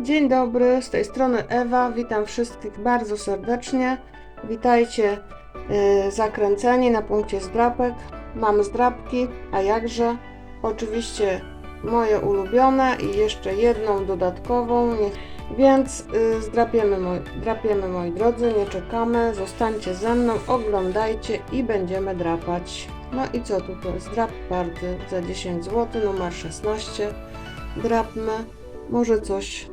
Dzień dobry, z tej strony Ewa. Witam wszystkich bardzo serdecznie. Witajcie yy, zakręceni na punkcie zdrapek. Mam zdrapki, a jakże? Oczywiście moje ulubione i jeszcze jedną dodatkową. Więc yy, zdrapiemy, moi, drapiemy moi drodzy, nie czekamy. Zostańcie ze mną, oglądajcie i będziemy drapać. No i co tutaj? Zdrap party za 10 zł, numer 16. Drapmy. Może coś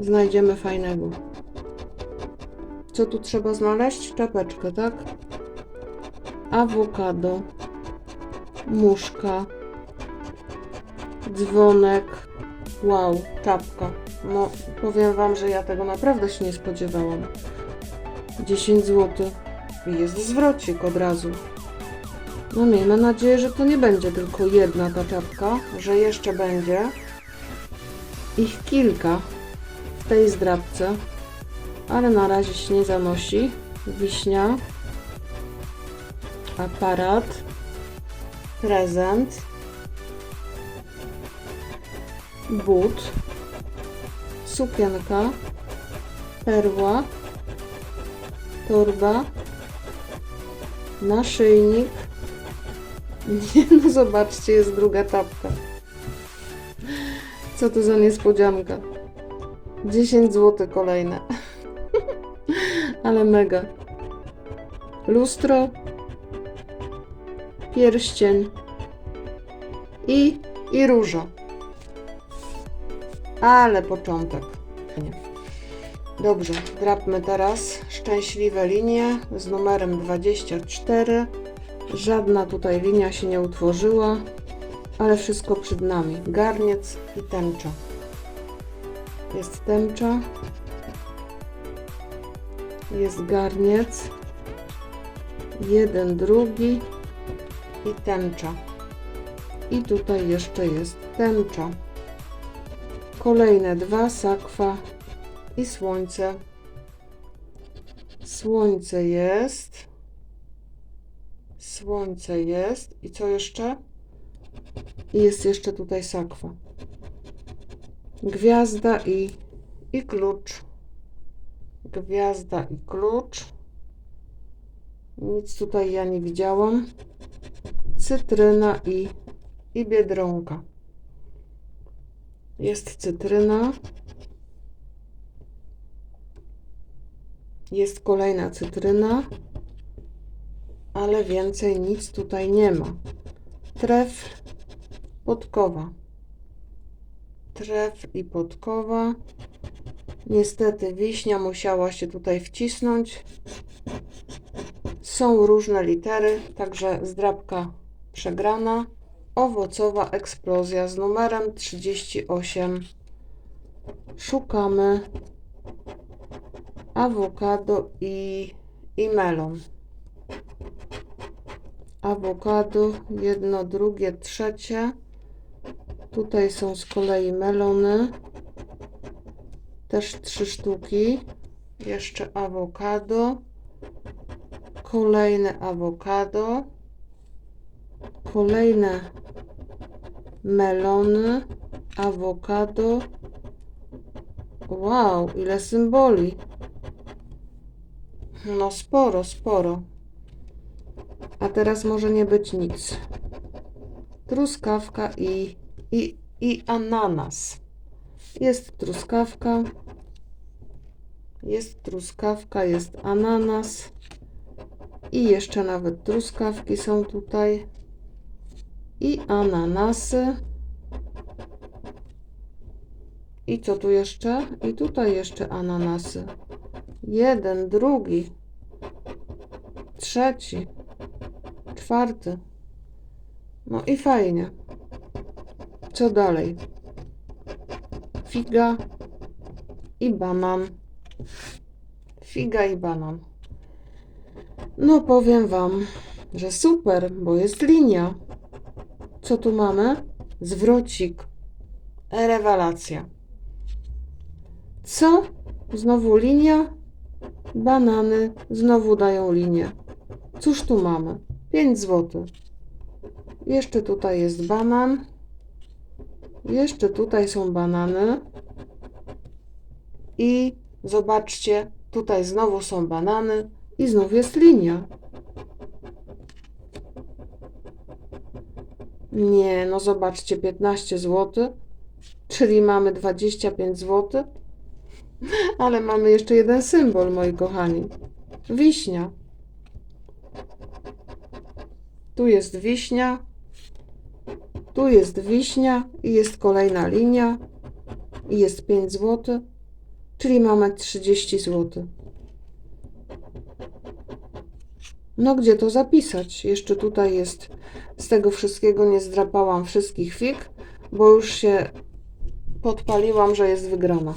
znajdziemy fajnego. Co tu trzeba znaleźć? Czapeczkę, tak? Awokado, muszka, dzwonek. Wow, czapka. No, powiem Wam, że ja tego naprawdę się nie spodziewałam. 10 zł. I jest zwrocik od razu. No miejmy nadzieję, że to nie będzie tylko jedna ta czapka, że jeszcze będzie ich kilka w tej zdrabce, ale na razie się nie zanosi. Wiśnia, aparat, prezent, but, sukienka, perła, torba, naszyjnik. Nie, no zobaczcie, jest druga czapka. Co to za niespodzianka. 10 zł kolejne. Ale mega. Lustro, pierścień i, i róża. Ale początek. Dobrze, drapmy teraz szczęśliwe linie z numerem 24. Żadna tutaj linia się nie utworzyła, ale wszystko przed nami. Garniec i tęcza. Jest tęcza. Jest garniec. Jeden, drugi i tęcza. I tutaj jeszcze jest tęcza. Kolejne dwa, sakwa i słońce. Słońce jest. Słońce jest. I co jeszcze? I jest jeszcze tutaj sakwa. Gwiazda i, i klucz. Gwiazda i klucz. Nic tutaj ja nie widziałam. Cytryna i, i biedronka. Jest cytryna. Jest kolejna cytryna. Ale więcej nic tutaj nie ma. Tref, podkowa. Tref i podkowa. Niestety wiśnia musiała się tutaj wcisnąć. Są różne litery, także zdrabka przegrana. Owocowa eksplozja z numerem 38. Szukamy awokado i, i melon. Awokado, jedno, drugie, trzecie. Tutaj są z kolei melony. Też trzy sztuki. Jeszcze awokado. Kolejne awokado. Kolejne melony. Awokado. Wow, ile symboli. No sporo, sporo. A teraz może nie być nic. Truskawka i, i, i ananas. Jest truskawka. Jest truskawka, jest ananas. I jeszcze nawet truskawki są tutaj. I ananasy. I co tu jeszcze? I tutaj jeszcze ananasy. Jeden, drugi, trzeci, czwarty. No i fajnie. Co dalej? Figa i banan. Figa i banan. No powiem Wam, że super, bo jest linia. Co tu mamy? Zwrocik. Rewelacja. Co? Znowu linia? Banany znowu dają linię. Cóż tu mamy? 5 zł. Jeszcze tutaj jest banan. Jeszcze tutaj są banany. I zobaczcie, tutaj znowu są banany i znów jest linia. Nie, no zobaczcie, 15 zł, czyli mamy 25 zł, ale mamy jeszcze jeden symbol, moi kochani. Wiśnia. Tu jest wiśnia, tu jest wiśnia i jest kolejna linia i jest 5 zł, czyli mamy 30 zł. No gdzie to zapisać? Jeszcze tutaj jest, z tego wszystkiego nie zdrapałam wszystkich fig, bo już się podpaliłam, że jest wygrana.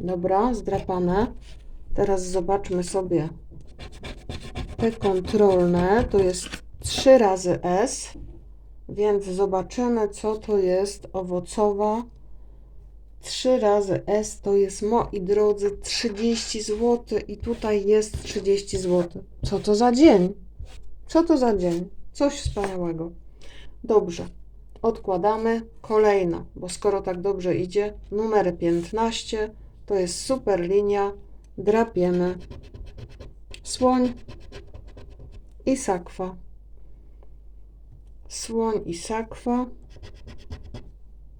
Dobra, zdrapane. Teraz zobaczmy sobie te kontrolne. To jest 3 razy S, więc zobaczymy, co to jest owocowa. 3 razy S to jest, moi drodzy, 30 zł i tutaj jest 30 zł. Co to za dzień? Co to za dzień? Coś wspaniałego. Dobrze, odkładamy. Kolejna, bo skoro tak dobrze idzie, numer 15 to jest super linia. Drapiemy. Słoń i sakwa. Słoń i sakwa.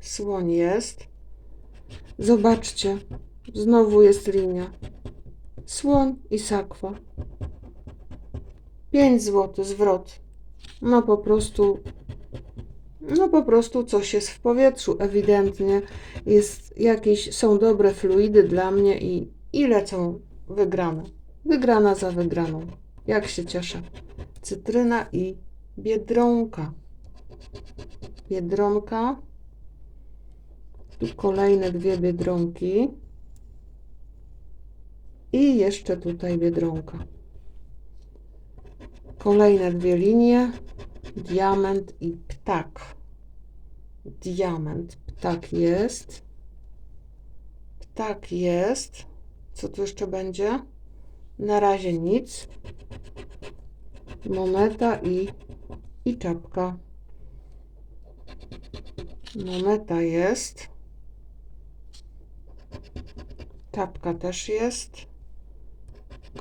Słoń jest. Zobaczcie, znowu jest linia. Słoń i sakwa. 5 zł zwrot. No po prostu, no po prostu coś jest w powietrzu, ewidentnie. Jest jakieś, są dobre fluidy dla mnie i, i lecą wygrane. Wygrana za wygraną. Jak się cieszę. Cytryna i biedronka. Biedronka. Tu kolejne dwie biedronki. I jeszcze tutaj biedronka. Kolejne dwie linie. Diament i ptak. Diament, ptak jest. Ptak jest. Co tu jeszcze będzie? Na razie nic. Moneta i, i czapka. Moneta jest. Czapka też jest.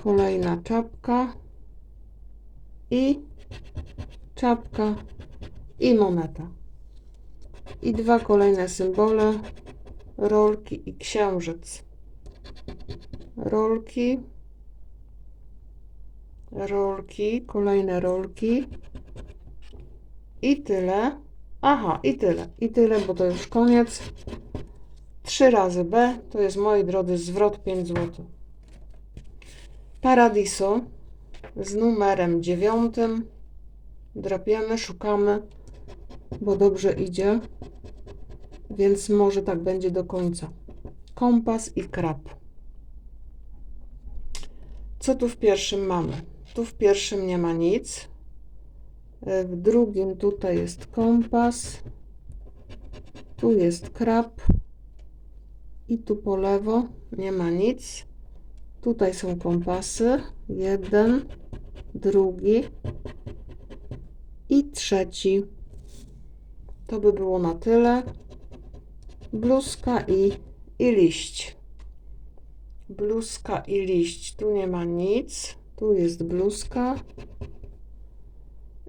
Kolejna czapka. I czapka i moneta. I dwa kolejne symbole. Rolki i księżyc. Rolki. Rolki, kolejne rolki. I tyle. Aha, i tyle. I tyle, bo to już koniec. 3 razy B to jest, moi drodzy, zwrot 5 zł. Paradiso z numerem 9. Drapiemy, szukamy, bo dobrze idzie, więc może tak będzie do końca. Kompas i krab. Co tu w pierwszym mamy? Tu w pierwszym nie ma nic. W drugim tutaj jest kompas. Tu jest krab. I tu po lewo nie ma nic. Tutaj są kompasy. Jeden, drugi i trzeci. To by było na tyle. Bluzka i, i liść. Bluzka i liść. Tu nie ma nic. Tu jest bluzka.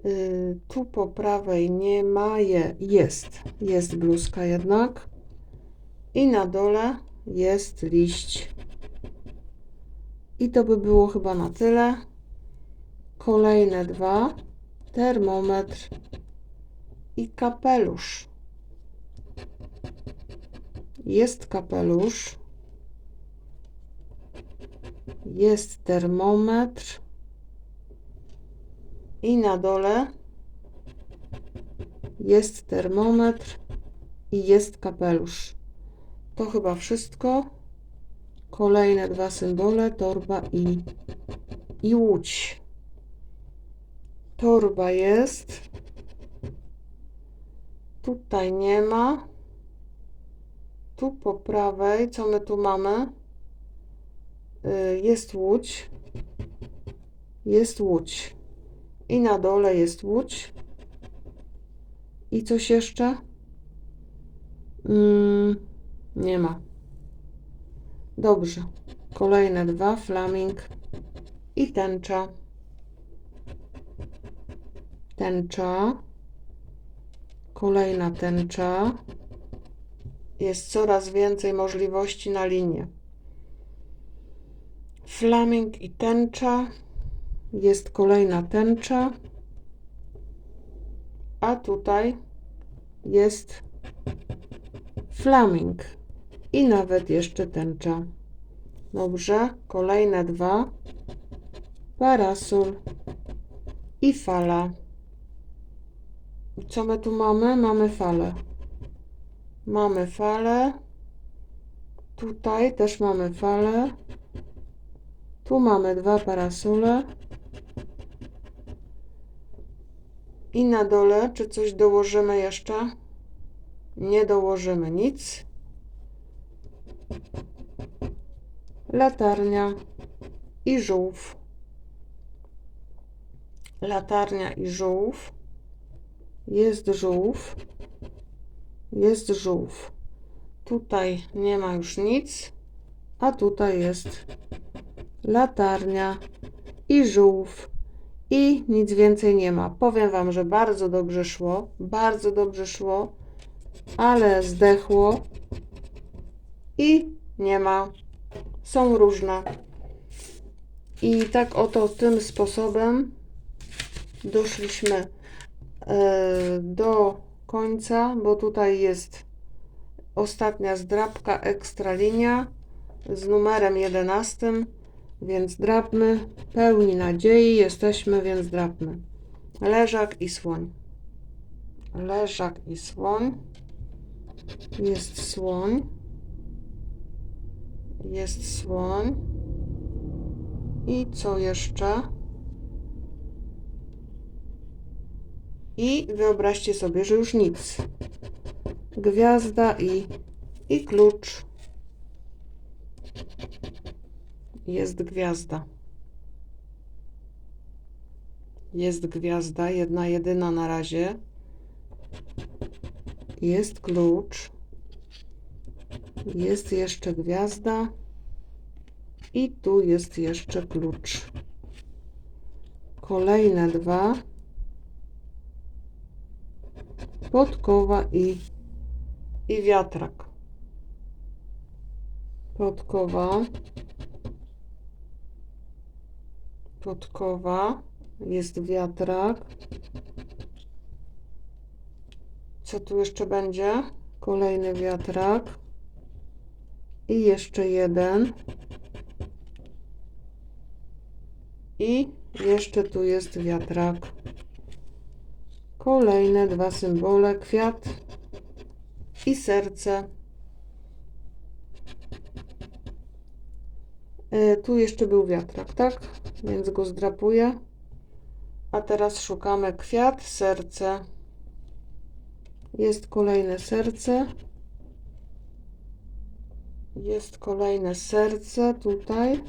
Y, tu po prawej nie ma. Je, jest. Jest bluzka jednak. I na dole jest liść. I to by było chyba na tyle. Kolejne dwa. Termometr i kapelusz. Jest kapelusz. Jest termometr. I na dole jest termometr i jest kapelusz. To chyba wszystko. Kolejne dwa symbole, torba i, i łódź. Torba jest. Tutaj nie ma. Tu po prawej, co my tu mamy? Y, Jest łódź. Jest łódź. I na dole jest łódź. I coś jeszcze? Mm, nie ma. Dobrze. Kolejne dwa, flaming i tęcza. Tęcza. Kolejna tęcza. Jest coraz więcej możliwości na linię. Flaming i tęcza. Jest kolejna tęcza. A tutaj jest flaming i nawet jeszcze tęcza. Dobrze, kolejne dwa. Parasol i fala. Co my tu mamy? Mamy falę. Mamy falę. Tutaj też mamy falę. Tu mamy dwa parasole. I na dole, czy coś dołożymy jeszcze? Nie dołożymy nic. Latarnia i żółw. Latarnia i żółw. Jest żółw. Jest żółw. Tutaj nie ma już nic, a tutaj jest latarnia i żółw. I nic więcej nie ma. Powiem Wam, że bardzo dobrze szło. Bardzo dobrze szło, ale zdechło i nie ma. Są różne. I tak oto tym sposobem doszliśmy e, do końca, bo tutaj jest ostatnia zdrabka ekstralinia z numerem 11, więc drapmy. Pełni nadziei jesteśmy, więc drapmy. Leżak i słoń. Leżak i słoń. Jest słoń. Jest słoń. I co jeszcze? I wyobraźcie sobie, że już nic. Gwiazda i, i klucz. Jest gwiazda. Jest gwiazda, jedna jedyna na razie. Jest klucz. Jest jeszcze gwiazda. I tu jest jeszcze klucz. Kolejne dwa. Podkowa i, i wiatrak. Podkowa. Podkowa. Jest wiatrak. Co tu jeszcze będzie? Kolejny wiatrak. I jeszcze jeden. I jeszcze tu jest wiatrak. Kolejne dwa symbole: kwiat i serce. E, tu jeszcze był wiatrak, tak? Więc go zdrapuję. A teraz szukamy kwiat, serce. Jest kolejne serce. Jest kolejne serce tutaj.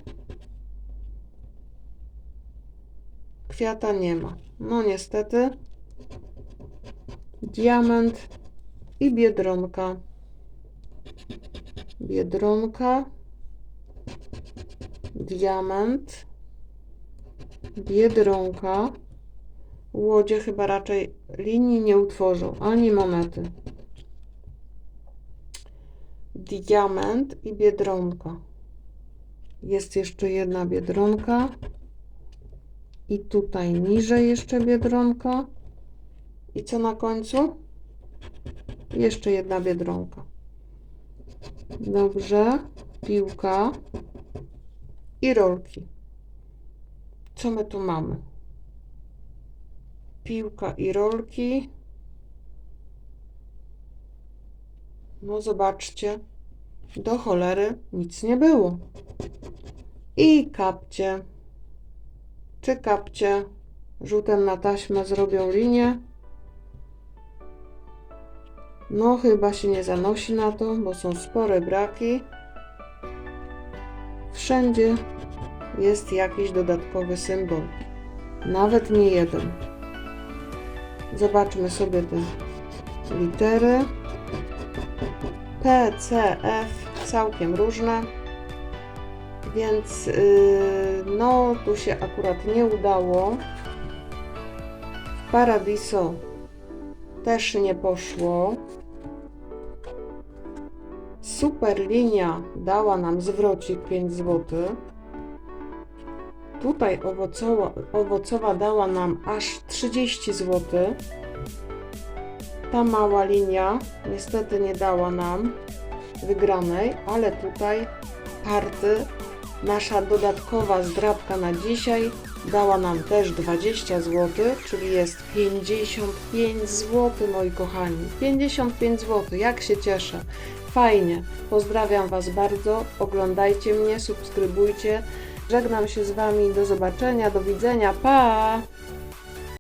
Kwiata nie ma. No niestety. Diament i biedronka. Biedronka. Diament. Biedronka. Łodzie chyba raczej linii nie utworzą, ani monety. Diament i biedronka. Jest jeszcze jedna biedronka. I tutaj niżej jeszcze biedronka. I co na końcu? Jeszcze jedna biedronka. Dobrze. Piłka i rolki. Co my tu mamy? Piłka i rolki. No zobaczcie. Do cholery nic nie było. I kapcie. Czy kapcie rzutem na taśmę zrobią linię? No, chyba się nie zanosi na to, bo są spore braki. Wszędzie jest jakiś dodatkowy symbol. Nawet nie jeden. Zobaczmy sobie te litery. P, C, F, całkiem różne. Więc yy, no, tu się akurat nie udało. W Paradiso też nie poszło. Super linia dała nam zwrocik 5 zł. Tutaj owocowa, owocowa dała nam aż 30 zł. Ta mała linia niestety nie dała nam wygranej, ale tutaj party, nasza dodatkowa zdrabka na dzisiaj dała nam też 20 zł, czyli jest 55 zł, moi kochani. 55 zł, jak się cieszę. Fajnie. Pozdrawiam Was bardzo. Oglądajcie mnie, subskrybujcie. Żegnam się z Wami. Do zobaczenia, do widzenia. Pa!